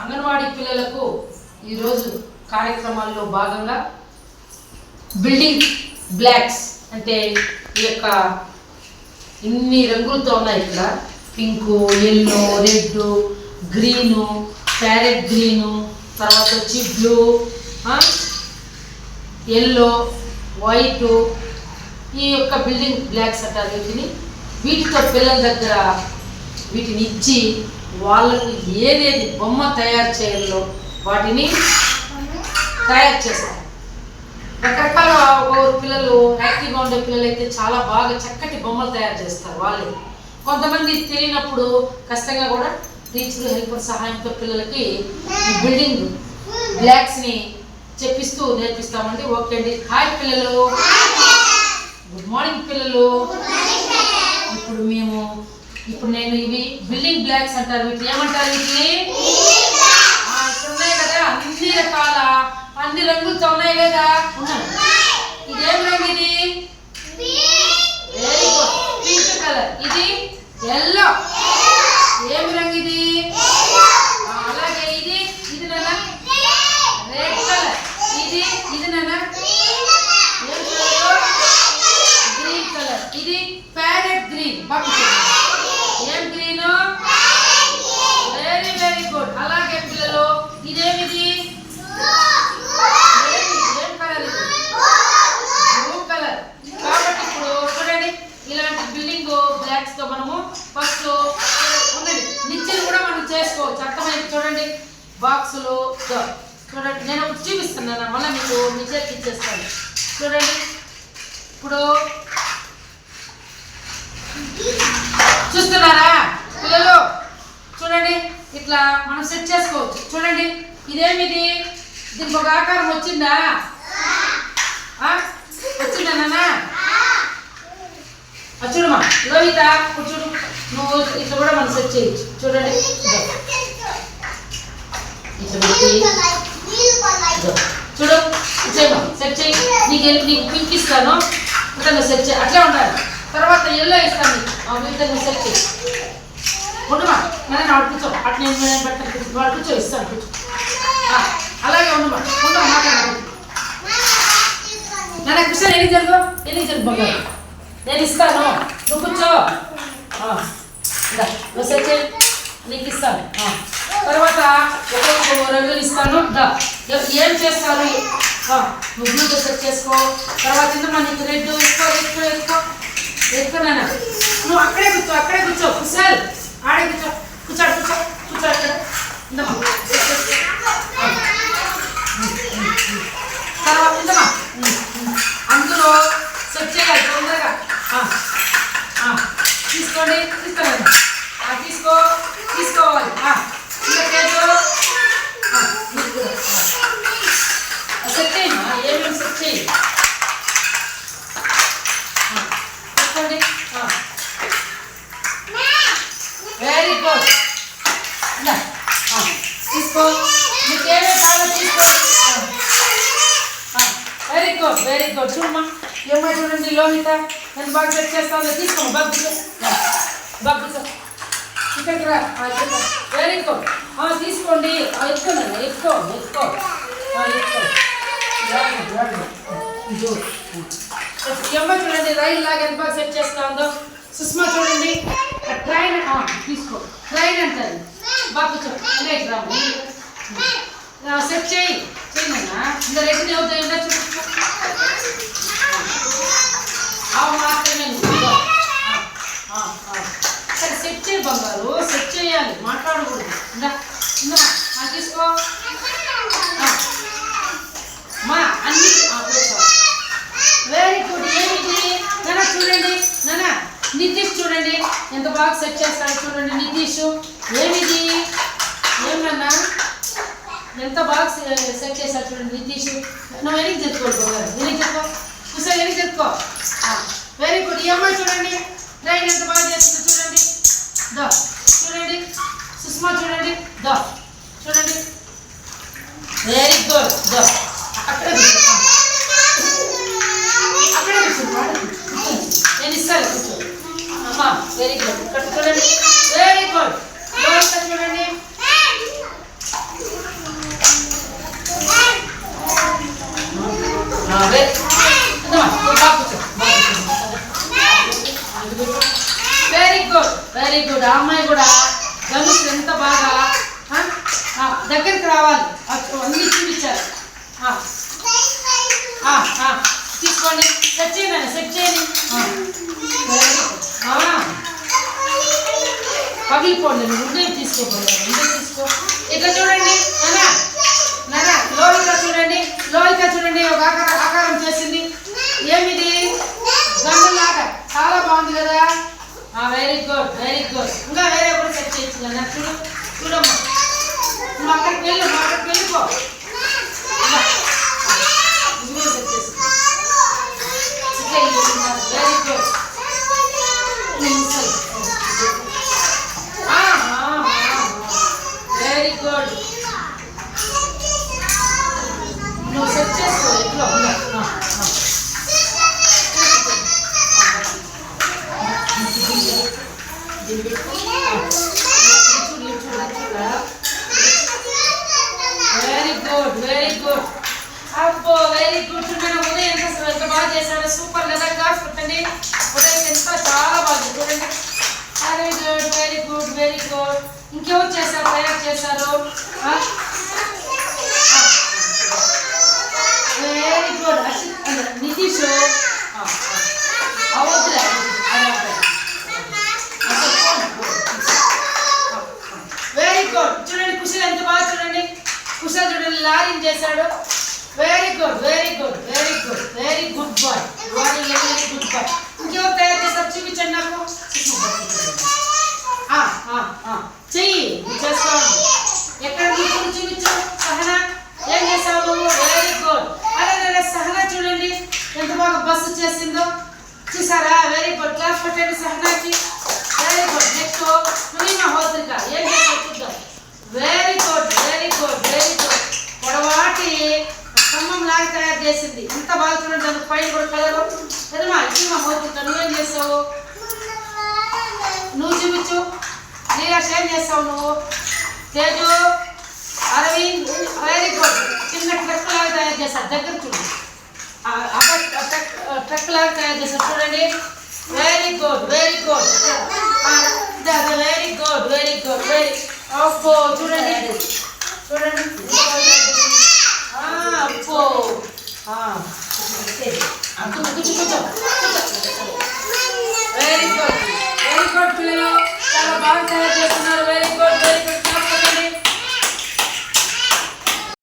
అంగన్వాడీ పిల్లలకు ఈరోజు కార్యక్రమాల్లో భాగంగా బిల్డింగ్ బ్లాక్స్ అంటే ఈ యొక్క ఇన్ని రంగులతో ఉన్నాయి ఇక్కడ. Pink yellow red green parrot green తర్వాత వచ్చి బ్లూ ఎల్లో వైట్ ఈ యొక్క బిల్డింగ్ బ్లాక్స్ అంటారు వీటిని. వీటితో పిల్లల దగ్గర వీటిని ఇచ్చి వాళ్ళకి ఏదేది బొమ్మ తయారు చేయాలో వాటిని తయారు చేస్తారు. రకరకాల పిల్లలు యాక్టివ్గా ఉండే పిల్లలు అయితే చాలా బాగా చక్కటి బొమ్మలు తయారు చేస్తారు వాళ్ళే. కొంతమంది తెలియనప్పుడు కష్టంగా కూడా టీచర్ హెల్పర్ సహాయంతో పిల్లలకి ఈ బిల్డింగ్ బ్లాక్స్ని చెప్పిస్తూ నేర్పిస్తామండి ఓకే అండి. హాయ్ పిల్లలు. గుడ్ మార్నింగ్ పిల్లలు. ఇప్పుడు మేము ఇప్పుడు నేను ఇవి బిల్డింగ్ బ్లాక్స్ అంటారు. వీటిని ఏమంటారు? వీటిని ఉన్నాయి కదా అన్ని రకాల అన్ని రంగులతో ఉన్నాయి కదా. ఇదేం రంగు ఇది? వెరీ గుడ్ పింక్ కలర్ ఇది ఎల్లో ఏం రంగు ఇది ఆ, అలాగే ఇది ఇది నాన్న రెడ్ కలర్ ఇది ఇది నాన్న ఏం కలర్ గ్రీన్ కలర్ ఇది ప్యారెట్ గ్రీన్ బాగా ఏం గ్రీన్ వెరీ వెరీ గుడ్ అలాగే పిల్లలు ఇదేమిది ఏమి? ఏం కలర్ ఇది బ్లూ కలర్ కాబట్టి ఇప్పుడు చూడండి ఇలాంటి బిల్డింగ్ బ్లాక్స్తో మనము ఫస్ట్ ఉండండి నిచ్చెలు కూడా మనం చేసుకోవచ్చు అర్థమైంది చూడండి బాక్సులు చూడండి నేను ఒకటి చూపిస్తున్నాను. మళ్ళీ మీకు మీ ఇచ్చేస్తాను చూడండి. ఇప్పుడు చూస్తున్నారా? పిల్లలు చూడండి. ఇట్లా మనం సెట్ చేసుకోవచ్చు. చూడండి. ఇదేమిది? దీనికి ఒక ఆకారం వచ్చిందా? ఆ? వచ్చిందా నాన్న? చూడమ్మా. లోహిత ఇప్పుడు చూడు నువ్వు ఇట్లా కూడా మనం సెట్ చేయొచ్చు. చూడండి ఇదో. ఇట్లా పెట్టి ఇదో. చూడు చేయమా సెట్ చేయి. నీకు నీకు పింక్ ఇస్తాను. ఇట్లా సెట్ చేయి. అట్లే ఉండాలి. తర్వాత ఎల్లో ఇస్తాను నీకు. సెట్ చేయి. ఉండమా నేను ఆడు కూర్చో. అటు నేను పెట్టాను వాడు కూర్చో ఇస్తాను కూర్చో. అలాగే ఉండమా ఉండమా మాట్లాడాలి నాన్న కూర్చొని ఎన్ని జరుగు? ఎన్ని జరుగు నేను ఇస్తాను నువ్వు కూర్చో ఆ, ఇందా, నువ్వు సెట్ చేయి నీకు ఇస్తాను ఆ. తర్వాత ఒక్కొక్క రంగులు ఇస్తాను. దా. ఏం చేస్తారు? ముగ్గురు నువ్వు సెట్ చేసుకో. తర్వాత ఇందమ్మా నీకు రెడ్ ఎక్కువ ఎక్కువ ఎక్కువ? ఎక్కువ నాన్న నువ్వు అక్కడే కూర్చో అక్కడే కూర్చో. కుశాల్ ఆడే కూర్చో. కూర్చో కూర్చో కూర్చో అక్కడ. ఇందమ్మా ఆ. తర్వాత ఇందమ్మా అందులో సెట్ చేయాలి తొందరగా ఆ, ఆ, తీసుకోండి తీసుకోండి ఆ, తీసుకో తీసుకోవాలి ఆ, ఇంకా కేసు ఆ, మీకు కూడా. ఆ, సెట్ చేయమ్మా ఏమేమి సెట్ చేయి ఆ, తీసుకోండి వెరీ గుడ్ ఇందా, ఆ, తీసుకో మీకు ఏమేమి కావాలో తీసుకోండి ఆ. వెరీ గుడ్ చూడమ్మా ఏమై చూడండి లోహిత నేను బాగా సెట్ చేస్తాను తీసుకోమ్మా బాగా కూర్చో ఇక్కడికి రా వెరీ గుడ్ తీసుకోండి ఆ, ఎక్కువ నాన్న, ఎత్తుకో ఎక్కువ చూడండి రైలు లాగా ఎంత బాగా సెట్ చేస్తుందో సుష్మా చూడండి ట్రైన్ తీసుకో ట్రైన్ అంటారు బాగా కూర్చో ఇటు రా ఆ, సెట్ చేయి చేయి నాన్న ఇంకా రెడ్డి అవుతాయి ఉందా చూపించు అవు మాత్రమే నువ్వు. ఇదో. ఆ, ఆ, ఆ. సరే సెట్ చేయి బంగారు సెట్ చేయాలి మాట్లాడకూడదు. ఇందా ఇందా ఆ, తీసుకో. మా అన్ని వెరీ గుడ్ ఏమిటి నాన్న చూడండి నాన్న నితీష్ చూడండి ఎంత బాగా సెట్ చేస్తాడు చూడండి నితీష్. ఏమిటి ఏమన్నా ఎంత బాగా సెట్ చేశాడు చూడండి నితీష్. నువ్వు వెనక్కి చెప్పుకోడు వెనక్కి చెప్పుకో. చూసా వెనక్కి చెప్పుకో. వెరీ గుడ్ ఈ అమ్మాయి చూడండి. ట్రైన్ ఎంత బాగా చేస్తుంది చూడండి. దా. చూడండి సుష్మా చూడండి దా చూడండి వెరీ గుడ్ ద అక్కడే అక్కడే నేను ఇస్తాను కూర్చో. అమ్మా వెరీ గుడ్ ఇక్కడ చూడండి వెరీ గుడ్ చూడండి. అన్నీ చూపించారు తీసుకోండి. సెట్ చేయండి సెట్ చేయండి. పగిలిపోండి నువ్వు ఉండే తీసుకోపోలేదు ఉండే తీసుకో. ఇట్లా చూడండి? నానా నానా లోహిత చూడండి లోహిత చూడండి ఒక ఆకారం ఆకారం చేసింది ఏమిది గంగలాగా చాలా బాగుంది కదా వెరీ గుడ్ వెరీ గుడ్ ఇంకా వేరే కూడా సెట్ చేయొచ్చు కదా చూడు చూడమ్మా నువ్వు అక్కడికి వెళ్ళు నువ్వు అక్కడికి వెళ్ళిపో ఇలా. నువ్వే సెట్ చేసి వెరీ గుడ్ వెరీ గుడ్ నువ్వు సెట్ చేసుకో ఇట్లా ఉందా? ఆ, ఆ. దీన్ని పెట్టుకో. ఆ. చూడు, చూడు, చూడు. వెరీ గుడ్ వెరీ గుడ్ అబ్బో వెరీ గుడ్ చూడండి ఉదయం ఎంత ఎంత బాగా చేశాడు సూపర్ లేదా చూడండి ఉదయం ఎంత? చాలా బాగుంది చూడండి. Very good very good very good ఇంకెవరు చేశారు? తయారు చేశారు. వెరీ గుడ్ నితీష్ అవద్దులే వెరీ గుడ్ చూడండి కుశల్ ఎంత బాగా చూడండి కుశల్ చేశాడు. Very good very good very good very good boy very very good boy ఇంకెవరు తయారు చేస్తారు చూపించండి నాకు. చెయ్యి. చేస్తాను ఎక్కడ కూర్చొని చూపించు సహనా? ఏం చేసావు వెరీ గుడ్ అలాగే సహన చూడండి. ఎంత బాగా బస్సు చేసిందో. చూసారా? వెరీ గుడ్ క్లాస్ పెట్టండి సహనాకి. వెరీ గుడ్ నెక్స్ట్ సునీమా హోత్రిక ఏం చేసావు చూద్దాం. Very good very good very స్తంభం తయారు చేసింది. ఎంత బాగా చూడండి దానికి పైన కూడా కలరు. ఎదమా ఇమ్మా హోత్రిక నువ్వేం చేసావు నువ్వు చూపించు. నీరాష్ ఏం చేస్తావు నువ్వు. Teju Arvind very good. చిన్న ట్రక్ లాగా తయారు చేస్తారు దగ్గర చూడు. ట్రక్- ట్రక్ లాగా తయారు చేస్తారు చూడండి. Very good very good. Very good very good very అబ్బో చూడండి. చూడండి. ఆ, అబ్బో ఆ. ఆ, కూర్చో, కూర్చో, కూర్చో.